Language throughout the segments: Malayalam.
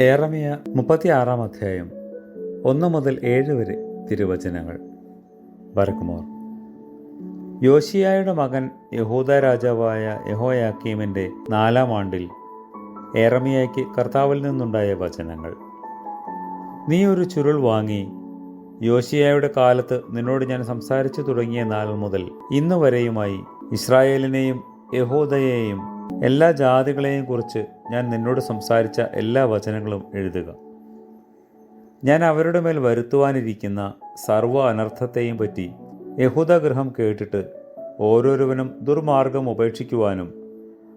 ഏറമിയ മുപ്പത്തിയാറാം അധ്യായം ഒന്ന് മുതൽ ഏഴ് വരെ തിരുവചനങ്ങൾ. ബർക്കുമോർ യോശിയായുടെ മകൻ യഹൂദ രാജാവായ യഹോയാക്കീമിന്റെ നാലാം ആണ്ടിൽ ഏറമിയയ്ക്ക് കർത്താവിൽ നിന്നുണ്ടായ വചനങ്ങൾ. നീ ഒരു ചുരുൾ വാങ്ങി യോശിയായുടെ കാലത്ത് നിന്നോട് ഞാൻ സംസാരിച്ചു തുടങ്ങിയ നാൾ മുതൽ ഇന്ന് വരെയുമായി ഇസ്രായേലിനെയും യഹൂദയെയും എല്ലാ ജാതികളെയും കുറിച്ച് ഞാൻ നിന്നോട് സംസാരിച്ച എല്ലാ വചനങ്ങളും എഴുതുക. ഞാൻ അവരുടെ മേൽ വരുത്തുവാനിരിക്കുന്ന സർവ അനർത്ഥത്തെയും പറ്റി യഹൂദഗൃഹം കേട്ടിട്ട് ഓരോരുവനും ദുർമാർഗം ഉപേക്ഷിക്കുവാനും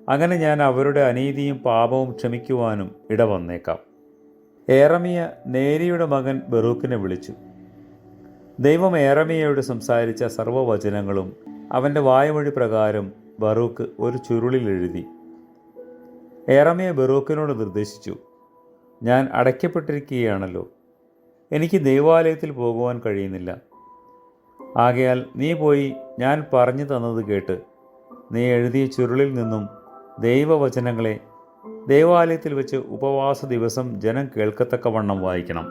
അങ്ങനെ ഞാൻ അവരുടെ അനീതിയും പാപവും ക്ഷമിക്കുവാനും ഇടവന്നേക്കാം ഏറമിയ നേരിയുടെ മകൻ ബറൂക്കിനെ വിളിച്ചു. ദൈവം ഏറമിയയോട് സംസാരിച്ച സർവവചനങ്ങളും അവന്റെ വായമൊഴി പ്രകാരം ബറൂക്ക് ഒരു ചുരുളിൽ എഴുതി. ഏറമയെ ബറൂക്കിനോട് നിർദ്ദേശിച്ചു ഞാൻ അടയ്ക്കപ്പെട്ടിരിക്കുകയാണല്ലോ. എനിക്ക് ദൈവാലയത്തിൽ പോകുവാൻ കഴിയുന്നില്ല. ആകയാൽ നീ പോയി ഞാൻ പറഞ്ഞു തന്നത് കേട്ട് നീ എഴുതിയ ചുരുളിൽ നിന്നും ദൈവവചനങ്ങളെ ദൈവാലയത്തിൽ വെച്ച് ഉപവാസ ദിവസം ജനം കേൾക്കത്തക്കവണ്ണം വായിക്കണം.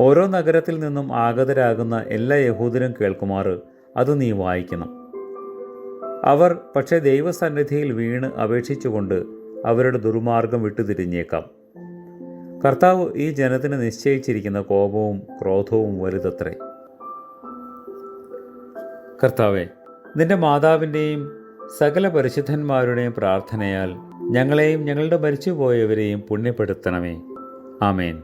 ഓരോ നഗരത്തിൽ നിന്നും ആഗതരാകുന്ന എല്ലാ യഹൂദരും കേൾക്കുമാറ് അത് നീ വായിക്കണം. അവർ പക്ഷേ ദൈവസന്നിധിയിൽ വീണ് അപേക്ഷിച്ചുകൊണ്ട് അവരുടെ ദുർമാർഗം വിട്ടുതിരിഞ്ഞേക്കാം. കർത്താവ് ഈ ജനത്തിന് നിശ്ചയിച്ചിരിക്കുന്ന കോപവും ക്രോധവും വലുതത്രേ. കർത്താവെ നിന്റെ മാതാവിന്റെയും സകല പരിശുദ്ധന്മാരുടെയും പ്രാർത്ഥനയാൽ ഞങ്ങളെയും ഞങ്ങളുടെ മരിച്ചുപോയവരെയും പുണ്യപ്പെടുത്തണമേ. ആമേൻ.